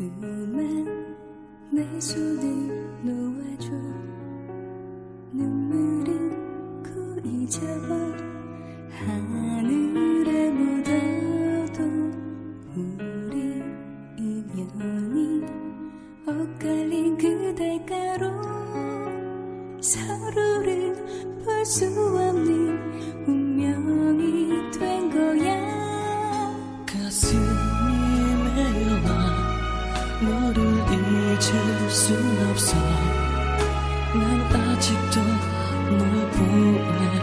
그만 내 손을 놓아줘. 눈물은 그 잊어버 하늘에 묻어도 우리 인연이 엇갈린 그대가로 서로를 볼 수 없는 난 아직도 널 보내